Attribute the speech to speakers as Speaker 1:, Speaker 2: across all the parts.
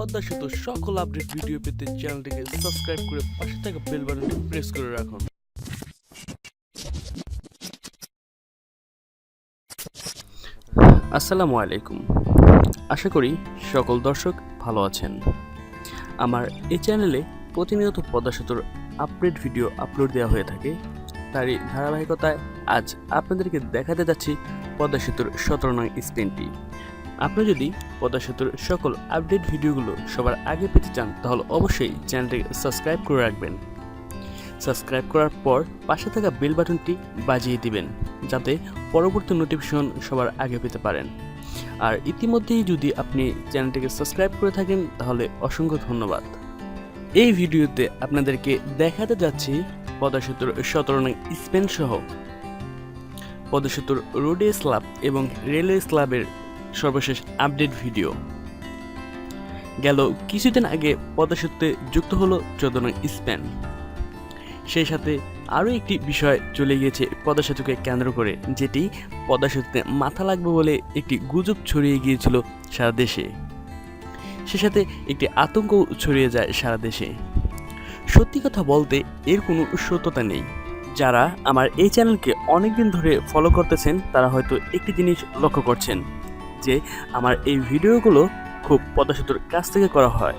Speaker 1: পদ্মা সেতু সকল update video পেতে চ্যানেলটিকে সাবস্ক্রাইব করে পাশে থাকা বেল বাটনটি প্রেস করে রাখুন। আসসালামু আলাইকুম। আশা করি সকল দর্শক ভালো আছেন। আমার এই চ্যানেলে প্রতিনিয়ত পদ্মা সেতুর আপডেট ভিডিও আপলোড দেওয়া হয়ে থাকে। তারই ধারাবাহিকতায় আজ আপনাদেরকে দেখাতে যাচ্ছি পদ্মা সেতুর সতেরো নং স্পেনটি আপনি যদি পদ্মা সেতুর সকল আপডেট ভিডিওগুলো সবার আগে পেতে চান, তাহলে অবশ্যই চ্যানেলটিকে সাবস্ক্রাইব করে রাখবেন। সাবস্ক্রাইব করার পর পাশে থাকা বেল বাটনটি বাজিয়ে দিবেন, যাতে পরবর্তী নোটিফিকেশন সবার আগে পেতে পারেন। আর ইতিমধ্যেই যদি আপনি চ্যানেলটিকে সাবস্ক্রাইব করে থাকেন, তাহলে অসংখ্য ধন্যবাদ। এই ভিডিওতে আপনাদেরকে দেখাতে যাচ্ছি পদ্মা সেতুর সতেরো স্পেন সহ পদ্মা সেতুর রোডে স্ল্যাব এবং রেলওয়ে স্ল্যাবের সর্বশেষ আপডেট ভিডিও। গেল কিছুদিন আগে পদ্মা সেতুতে যুক্ত হলো চোদ্দ নং স্প্যান সেই সাথে আরও একটি বিষয় চলে গিয়েছে পদ্মা সেতুকে কেন্দ্র করে, যেটি পদ্মা মাথা লাগবে বলে একটি গুজব ছড়িয়ে গিয়েছিল সারা দেশে। সে সাথে একটি আতঙ্ক ছড়িয়ে যায় সারা দেশে। সত্যি কথা বলতে এর কোনো সত্যতা নেই। যারা আমার এই চ্যানেলকে অনেকদিন ধরে ফলো করতেছেন, তারা হয়তো একটি জিনিস লক্ষ্য করছেন যে আমার এই ভিডিওগুলো খুব পদসেতুর কাছ থেকে করা হয়।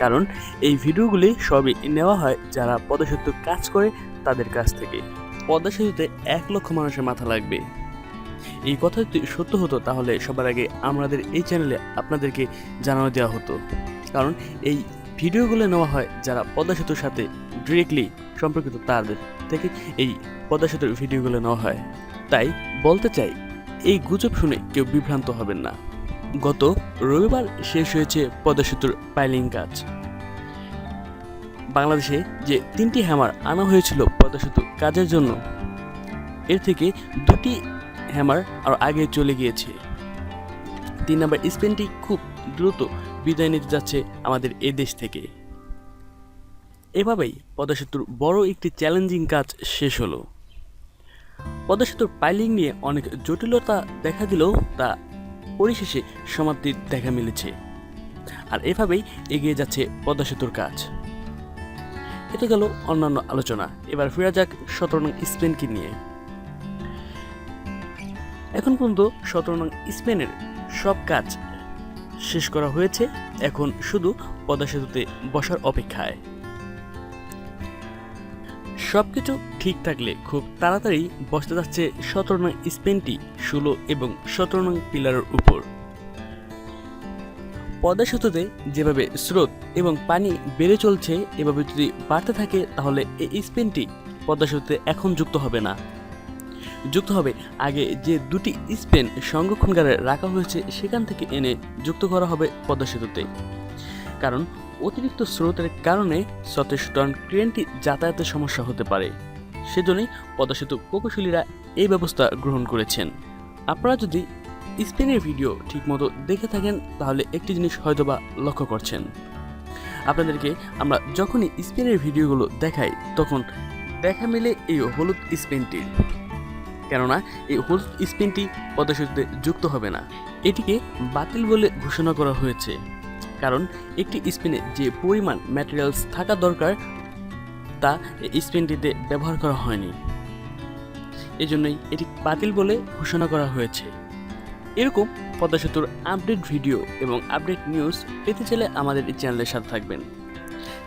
Speaker 1: কারণ এই ভিডিওগুলি সবই নেওয়া হয় যারা পদসেতু কাজ করে তাদের কাছ থেকে। পদ্মা সেতুতে এক লক্ষ মানুষের মাথা লাগবে। এই কথা যদি সত্য হতো তাহলে সবার আগে আমাদের এই চ্যানেলে আপনাদেরকে জানানো দেওয়া হতো। কারণ এই ভিডিওগুলো নেওয়া হয় যারা পদ্মা সেতুর সাথে ডিরেক্টলি সম্পর্কিত তাদের থেকে এই পদ্মা সেতুর ভিডিওগুলো নেওয়া হয়। তাই বলতে চাই এই গুজব শুনে কেউ বিভ্রান্ত হবেন না। গত রবিবার শেষ হয়েছে পদ্মা সেতুর পাইলিং কাজ। বাংলাদেশে যে তিনটি হ্যামার আনা হয়েছিল পদ্মা সেতু কাজের জন্য, এর থেকে দুটি হ্যামার আর আগে চলে গিয়েছে। তিন নম্বর স্পেনটি খুব দ্রুত বিদায় নিতে যাচ্ছে আমাদের এ দেশ থেকে। এভাবেই পদ্মা সেতুর বড় একটি চ্যালেঞ্জিং কাজ শেষ হলো। পদ্মা সেতুর পাইলিং নিয়ে অনেক জটিলতা দেখা দিলেও তা পরিশেষে সমাপ্তির দেখা মিলেছে। আর এভাবেই এগিয়ে যাচ্ছে পদ্মা সেতুর কাজ। এটা গেল অন্যান্য আলোচনা। এবার ফিরা যাক সতেরো নং স্পেনকে নিয়ে। এখন পর্যন্ত সতেরো নং স্পেনের সব কাজ শেষ করা হয়েছে। এখন শুধু পদ্মা সেতুতে বসার অপেক্ষায়। সবকিছু ঠিক থাকলে খুব তাড়াতাড়ি বসতে যাচ্ছে সতেরো নং স্পেনটি ষোলো এবং সতেরো নং পিলারের উপর। পদ্মা সেতুতে যেভাবে স্রোত এবং পানি বেড়ে চলছে, এভাবে যদি বাড়তে থাকে, তাহলে এই স্পেনটি পদ্মা সেতুতে এখন যুক্ত হবে না। যুক্ত হবে আগে যে দুটি স্পেন সংরক্ষণগারে রাখা হয়েছে, সেখান থেকে এনে যুক্ত করা হবে পদ্মা সেতুতে কারণ অতিরিক্ত স্রোতের কারণে সতেশ টন ট্রেনটি যাতায়াতের সমস্যা হতে পারে। সেজন্যই পদ্মা সেতু প্রকৌশলীরা এই ব্যবস্থা গ্রহণ করেছেন। আপনারা যদি স্পেনের ভিডিও ঠিকমতো দেখে থাকেন, তাহলে একটি জিনিস হয়তোবা লক্ষ্য করছেন। আপনাদেরকে আমরা যখনই স্পেনের ভিডিওগুলো দেখাই, তখন দেখা মিলে এই হলুদ স্পেনটির কেননা, এই হলুদ স্পেনটি পদ্মা সেতুতে যুক্ত হবে না। এটিকে বাতিল বলে ঘোষণা করা হয়েছে। কারণ একটি স্পিনে যে পরিমাণ ম্যাটেরিয়ালস থাকা দরকার, তা স্পিনটিতে ব্যবহার করা হয়নি। এজন্যই এটি বাতিল বলে ঘোষণা করা হয়েছে। এরকম পদ্মা সেতুর আপডেট ভিডিও এবং আপডেট নিউজ পেতে চাইলে আমাদের এই চ্যানেলের সাথে থাকবেন।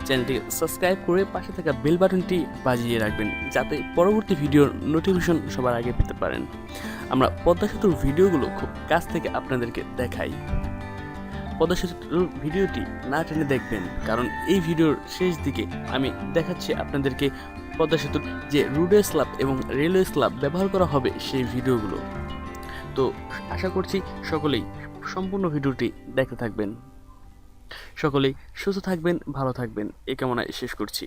Speaker 1: চ্যানেলটি সাবস্ক্রাইব করে পাশে থাকা বেল বাটনটি বাজিয়ে রাখবেন, যাতে পরবর্তী ভিডিওর নোটিফিকেশন সবার আগে পেতে পারেন। আমরা পদ্মা সেতুর ভিডিওগুলো খুব কাছ থেকে আপনাদেরকে দেখাই। পদ্মা ভিডিওটি না টেনে দেখবেন। কারণ এই ভিডিওর শেষ দিকে আমি দেখাচ্ছি আপনাদেরকে পদ্মা যে রুডে স্ল্যাব এবং রেলওয়ে স্ল্যাব ব্যবহার করা হবে সেই ভিডিওগুলো। তো আশা করছি সকলেই সম্পূর্ণ ভিডিওটি দেখতে থাকবেন। সকলেই সুস্থ থাকবেন, ভালো থাকবেন। এ কামনায় শেষ করছি।